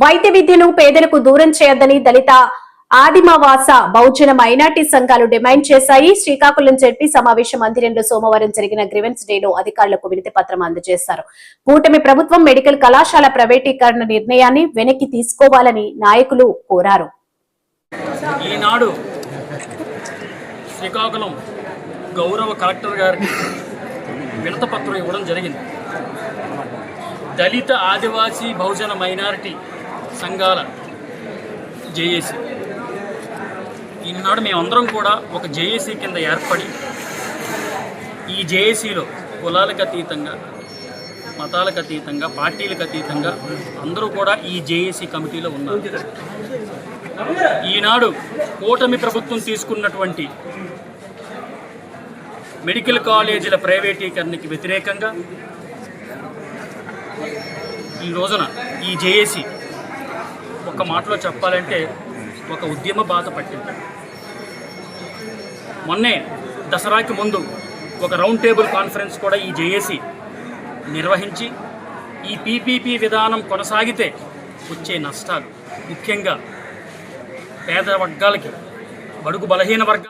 వైద్య విద్యను పేదలకు దూరం చేయొద్దని దళిత ఆదిమవాస బహుజన మైనార్టీ సంఘాలు డిమాండ్ చేశాయి. శ్రీకాకుళం జడ్పీ సమావేశ మందిరంలో సోమవారం జరిగిన గ్రివెన్స్ డేలో అధికారులకు వినతి పత్రం అందజేశారు. కూటమి ప్రభుత్వం మెడికల్ కళాశాల ప్రైవేటీకరణ నిర్ణయాన్ని వెనక్కి తీసుకోవాలని నాయకులు కోరారు. ఈనాడు శ్రీకాకుళం గౌరవ కలెక్టర్ గారికి వినతపత్రం ఇవ్వడం జరిగింది. దళిత ఆదివాసీ బహుజన మైనారిటీ సంఘాల జేఏసీ. ఈనాడు మేమందరం కూడా ఒక జేఏసీ కింద ఏర్పడి ఈ జేఏసీలో కులాలకు అతీతంగా మతాలకు అతీతంగా పార్టీలకు అతీతంగా అందరూ కూడా ఈ జేఏసీ కమిటీలో ఉన్నారు. ఈనాడు కూటమి ప్రభుత్వం తీసుకున్నటువంటి మెడికల్ కాలేజీల ప్రైవేటీకరణకి వ్యతిరేకంగా ఈ రోజున ఈ జేఏసీ ఒక మాటలో చెప్పాలంటే ఒక ఉద్యమ బాధ పట్టింది. మొన్నే దసరాకి ముందు ఒక రౌండ్ టేబుల్ కాన్ఫరెన్స్ కూడా ఈ జేఏసీ నిర్వహించి ఈ పీపీపీ విధానం కొనసాగితే వచ్చే నష్టాలు. ముఖ్యంగా పేద వర్గాలకి బడుగు బలహీన వర్గాలు